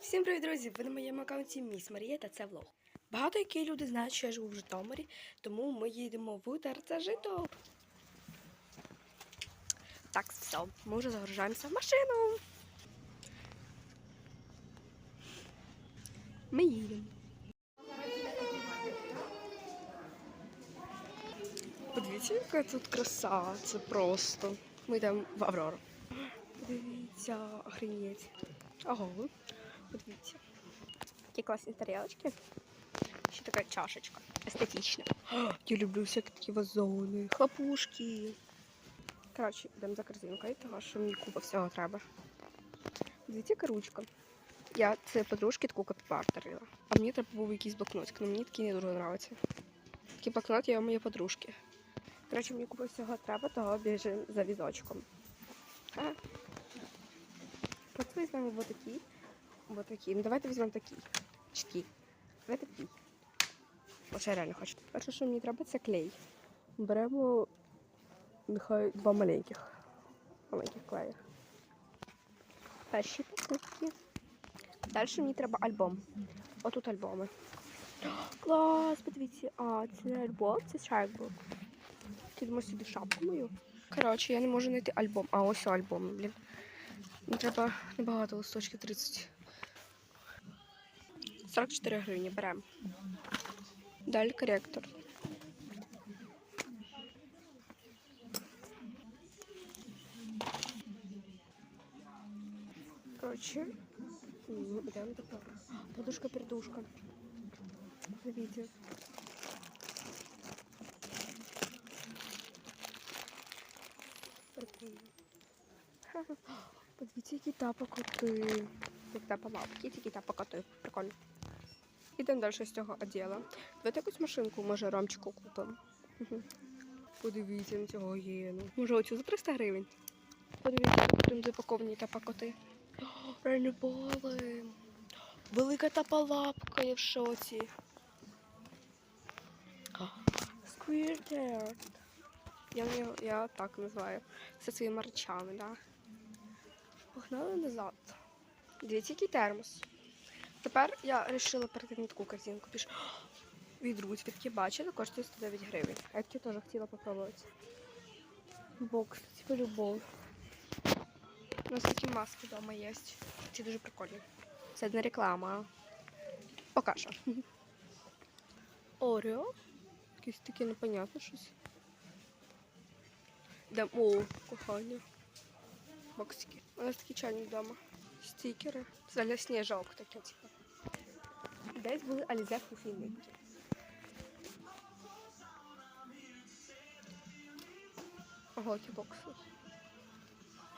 Всім привіт, друзі! Ви на моєму аккаунті Міс Марія та це влог. Багато які люди знають, що я живу в Житомирі, тому ми їдемо в ТРЦ Жито. Так, все, ми вже загружаємося в машину. Ми їдемо. Подивіться, яка тут краса, це просто. Ми йдемо в Аврору. Подивіться, охренеть. Ого, подивіться. Такі класні тарілочки. Ще така чашечка. Естетична. Я люблю всякі такі вазони, хлопушки. Коротше, йдемо за корзинкою, тому що мені купа всього треба. Дивіться, яка ручка. Я це подружки таку копіпартерила. А мені треба був якийсь блокнотик, але мені такий не дуже подобається. Такий блокнот я у моєї подружки. Коротше, мені купа всього треба, того біжимо за візочком. А? От візьмемо вот такий. Вот такий. Ну давайте візьмемо такий. Чекай. Давайте такий. Оце я реально хочу. Перше, що мені треба, це клей. Беремо нехай два маленьких. Маленьких клеїв. Перші покупки. Далі мені треба альбом. Отут альбоми. Клас, подивіться. А, це альбом, це чайкбук. Кидемо сюди шапку мою. Коротше, я не можу знайти альбом. А ось альбом, блін. Мені треба небагато листочків 30. 44 гривні беремо. Далі коректор. Коротше, м, йдемо тепер. Подушка-передушка. Дивіться. Прикольно. Ха-ха. Подивіться, які тапокоти. Як тапа-лапки, такі тапокоти. Прикольно. Ідемо далі з цього оділа. Давайте якусь машинку, може, ромчику купимо. Мгм. Подивіться на цього єну. Може, оцю за 300 гривень. Подивіться, прям запаковані тапокоти. Рейнболи. Велика тапа-лапка, я в шоці. Сквіртер. Я, я так називаю. Зі своїми речами, да. Погнали назад. Дивіться, який термос. Тепер я вирішила перейти на таку картинку. Піш від такі бачили, коштує 109 гривень. А я такі теж хотіла попробувати. Бокс, типу любов. У нас такі маски вдома є. Ці дуже прикольні. Це не реклама. Пока що. Орео. Якесь таке непонятне щось. Де... О, кохання. Боксики. У нас такий чайник вдома. Стікери. Це для сніжок таке, типу. Десь були Алізе фуфіники. Ого, ті бокси.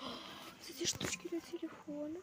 Це ті штучки для телефону.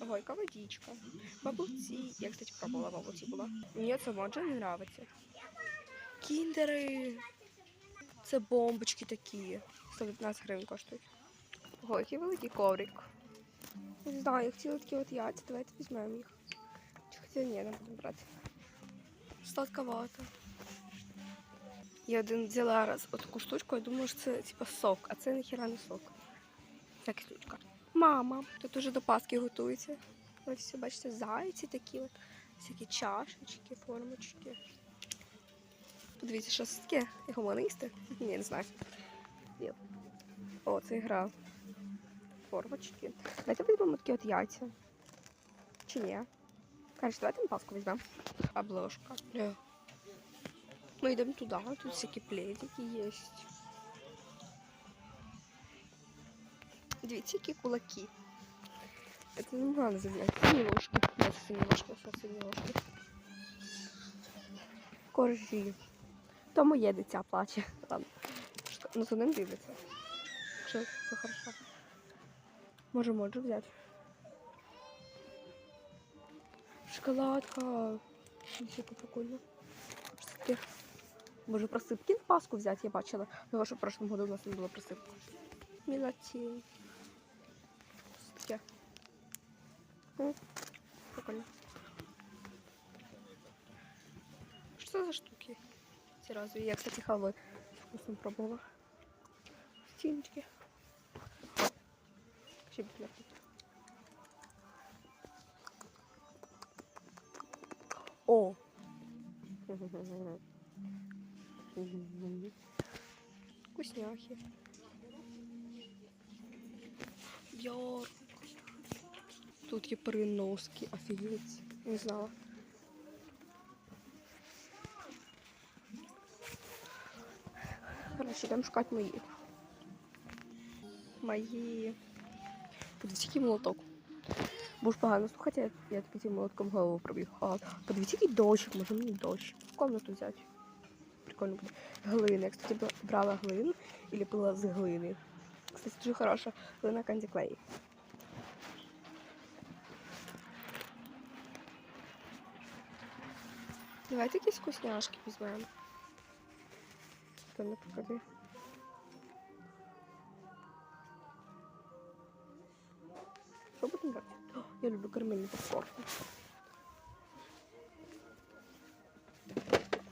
Ого, яка водичка. Бабуці. Я, кстати, пробувала бабуці була. Мені це моджа не нравиться. Кіндери. Це бомбочки такі. 115 гривень коштують. Ого, великий коврик. Не знаю, я хотіла такі от яйця, давайте візьмемо їх. Чи хотіла ні, не будемо брати. Сладковато. Я один взяла раз таку штучку, я думала, що це типа сок, а це ніхіра не сок. Така штучка. Мама, тут уже до Пасхи готується. Ось все, бачите, зайці такі от, всякі чашечки, формочки. Подивіться, що це таке? Можна? Ні, не знаю. О, це гра. Формочки. Давайте візьмемо такі от яйця. Чи ні? Короче, давайте на паску візьмемо. Обложка. Ми йдемо туди, тут всякі пледики є. Дивіться, які кулаки. Это не надо забирать. Сині ложки. Сині ложки, сині ложки. Коржі. То моє дитя плаче. Ладно. Ну, за ним дивиться. Все, все хорошо. Може, можу взяти. Шоколадка. Ще прикольно. Що це таке? Може присипки на Пасху взяти, я бачила. Тому що в прошлому году у нас не було присипки. Мілоті. Що таке? М, Прикольно. Що це за штуки? Ці разові. Я, кстати, халвой з вкусом пробувала. Стіночки. вообще без О! Вкусняхи. Йор. Тут є переноски, офігеть. Не знала. Хорошо, там шукать мои, мои. Подивіться, який молоток. Бо погано слухати, я, я тобі цим молотком голову проб'ю. А, подивіться, який дощик, може мені дощ. В комнату взяти. Прикольно буде. Глина. Я, кстати, брала глину і ліпила з глини. Кстати, дуже хороша глина Candy Clay. Давайте якісь вкусняшки візьмемо. Там, наприклад. Що брати? О, Я люблю карамельний попкорн.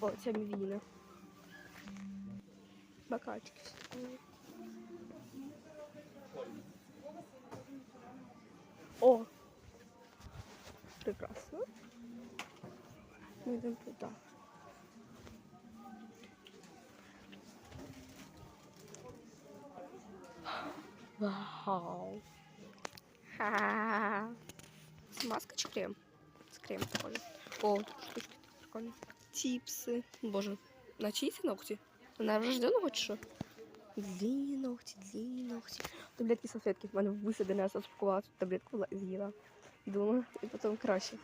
О, це мівіна. Бакачки. всі такі. О! Прекрасно. Ми йдемо туди. Вау! Ха! Це маска чи крем? Це крем прикольно. О, тут штучки прикольні. Тіпси. Боже, на чиї це ногті? На рожденого чи що? Длинні ногті, длинні ногті. Таблетки салфетки. В мене висадена, я запакувала цю таблетку вла- з'їла. Думаю, і потім краще.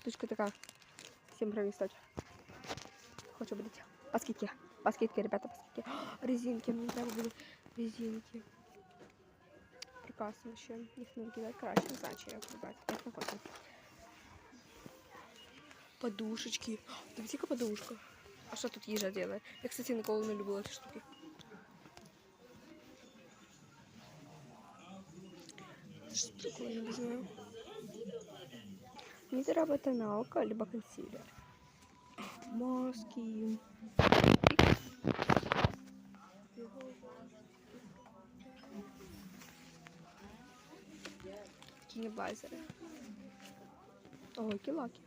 Штучка така. 7 гривень стоїть. Хочу брати. По скидке. По скидке, ребята, по скидке. Резинки, мені треба буде резинки. Прекрасно вообще. Їх не викидати краще. Не знаю, чи як вибрати. Як на потім. Подушечки. Дивіться, яка подушка. А що тут їжа делає? Я, кстати, ніколи не любила ці штуки. Що прикольно, не знаю. Мені треба тоналка, либо консилер. Маски. Кінебайзери. Ой, які лаки.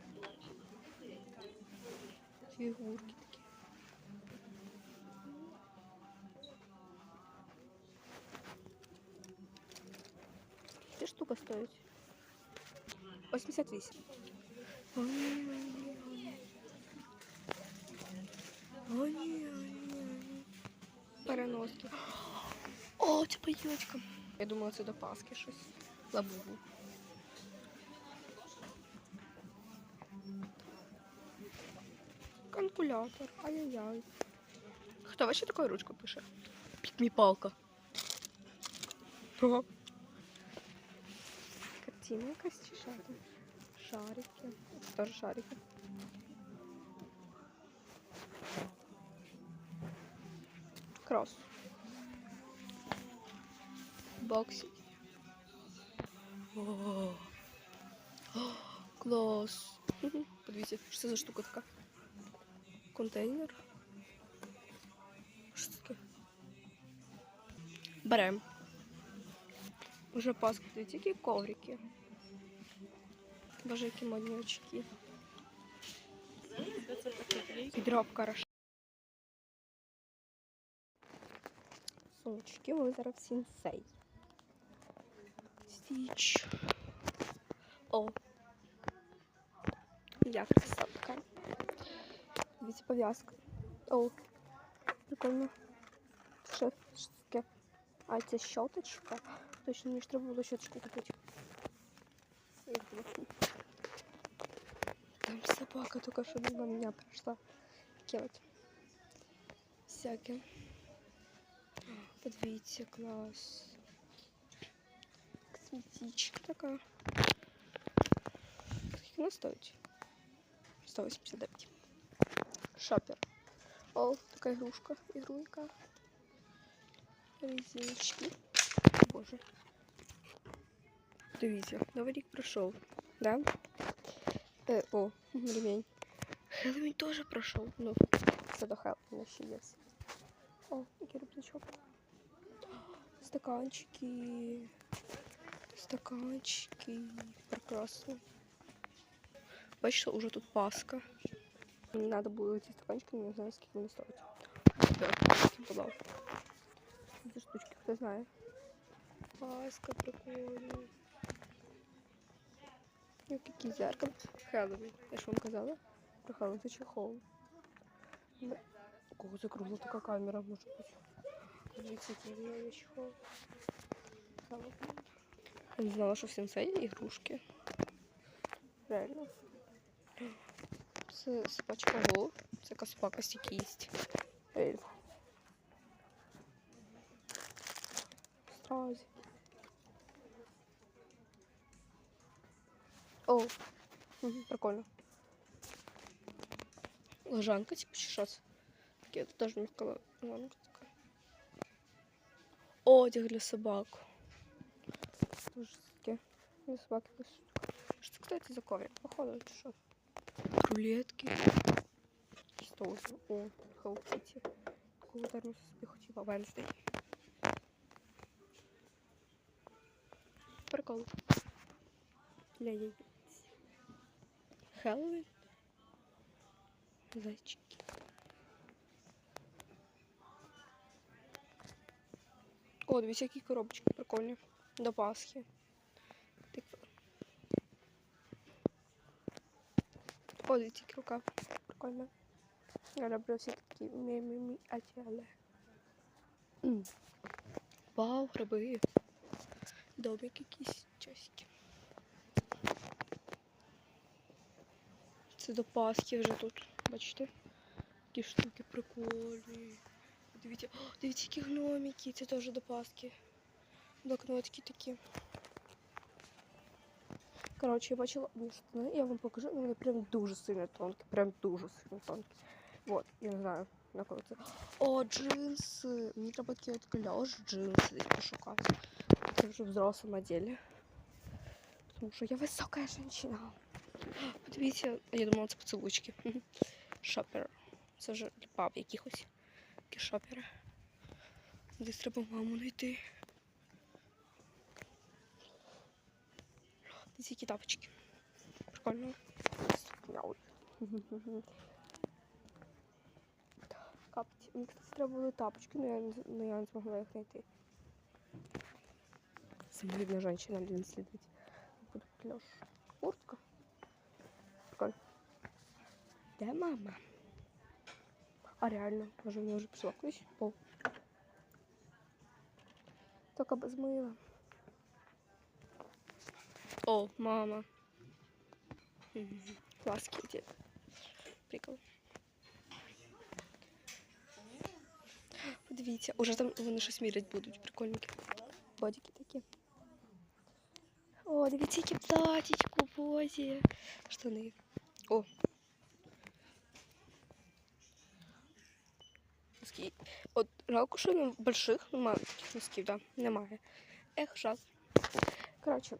Фігурки такі. Ця штука стоїть. 88. О, ні, о, ні, о, ні. О, ні, о, ні, о, ні. Переноски. О, це пайочка. Я думала, це до Пасхи щось. Лабубу. Калькулятор. Ай-яй-яй. Хто вообще такою ручкою пише? Пікмі-палка. Ага. Картина якась чи що там? Шарики. Це теж шарики. Крос. Боксик. О, О, клас. Мгм. Подивіться, що це за штука така? Контейнер. Що це таке? Берем. Уже Пасха, дивіться, які коврики. Боже, які модні очки. Підробка рош. Сумочки озеро в сінсей. Стіч. О. Я красотка. Дивіться, пов'язка. О. Прикольно. Що, що це таке? А, це щоточка. Точно, мені ж треба було щоточку купити. Як було. Там собака только что мимо меня прошла. Такие вот. Всякие. Подивіться, класс. Косметичка такая. Скільки вона стоїть? 189. Шопер. О, така ігрушка. Ігруйка. Резиночки. Боже. Дивіться, новий рік пройшов. Да? Э, о, ремень. Хэллоуин тоже прошел. Ну, це до Хэллоуина ще є. О, який рюкзачок. Стаканчики. Стаканчики. Прекрасно. Бачите, уже тут паска. Мені треба було ці стаканчики, не знаю, скільки вони стоять. Так, було. Ці штучки, хто знає. Паска, прикольно. Ось такі зеркало. Хеллоуін. Я ж вам казала? Про Хеллоуін це чехол. Да. У кого закругла така камера, може бути. Дивіться, який в мене чехол. Хеллоуін. Я не знала, що в сенсей ігрушки. Реально. Це собачка Го. Це яка собака стікість. Ельф. Стразі. О, мгм, прикольно. Лежанка, типа, чи що це? Таке, тут теж мягка лежанка така. Одяг для собак. Тоже таке. Для собак якась штука. Що це, кстати, за коврик? Походу, чи що? Рулетки. Что это? О, Hello Kitty. Какого термосу собі хотіла Венздей. Прикол. Для яєць. Хеллоуін. Зайчики. О, дивіться, які коробочки прикольні. До Пасхи. О, дивіться, які рука. Прикольно. Я люблю всі такі мі-мі-мі атіали. Вау, гриби. Домик якісь часики. Це до Пасхи вже тут. Бачите? Такі штуки прикольні. Дивіться, О, дивіться, які гномики. Це теж до Пасхи. Блокнотики такі. Коротше, я бачила одні штани, я вам покажу, ну вони прям дуже сильно тонкі, прям дуже сильно тонкі. Вот, я не знаю, на кого це. О, джинси. Мені треба такі от кльош джинси десь пошукати. Це вже в взрослому ділі. Тому що я висока жінка. Подивіться, я думала, це поцілуйчики. Шопер. Це вже для баб якихось. Такі шопери. Десь треба маму знайти. Дивіться, які тапочки. Прикольно. Мяу. Капці. Мені, кстати, треба були тапочки, но я, не з- но я не змогла їх знайти. Самовидна женщина, блин, следить. Буду клёш. Куртка. Прикольно. Де мама? А реально, може вона вже пішла кудись? О. Тільки без мила. О, мама. Мгм. Глазки эти. Прикол. Подивіться, уже там вони щось мірять будуть, прикольненькі. Бодики такі. О, дивіться, які платічку, бозі. Штани. О. Носки. От жалко, що на больших немає таких носків, да? Немає. Ех, жаль. Коротше,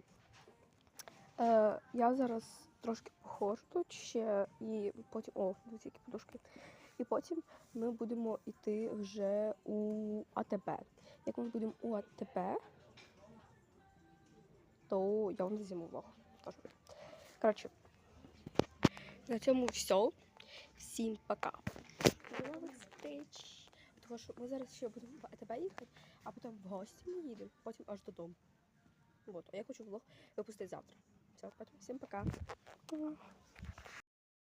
е, я зараз трошки походжу тут ще і потім. О, які подушки. І потім ми будемо йти вже у АТБ. Як ми будемо у АТБ, то я вам зніму влог. Коротше, на цьому все. Всім пока. Тому що ми зараз ще будемо в АТБ їхати, а потім в гості ми їдемо, потім аж додому. Вот. А я хочу влог випустити завтра. Все, всім пока.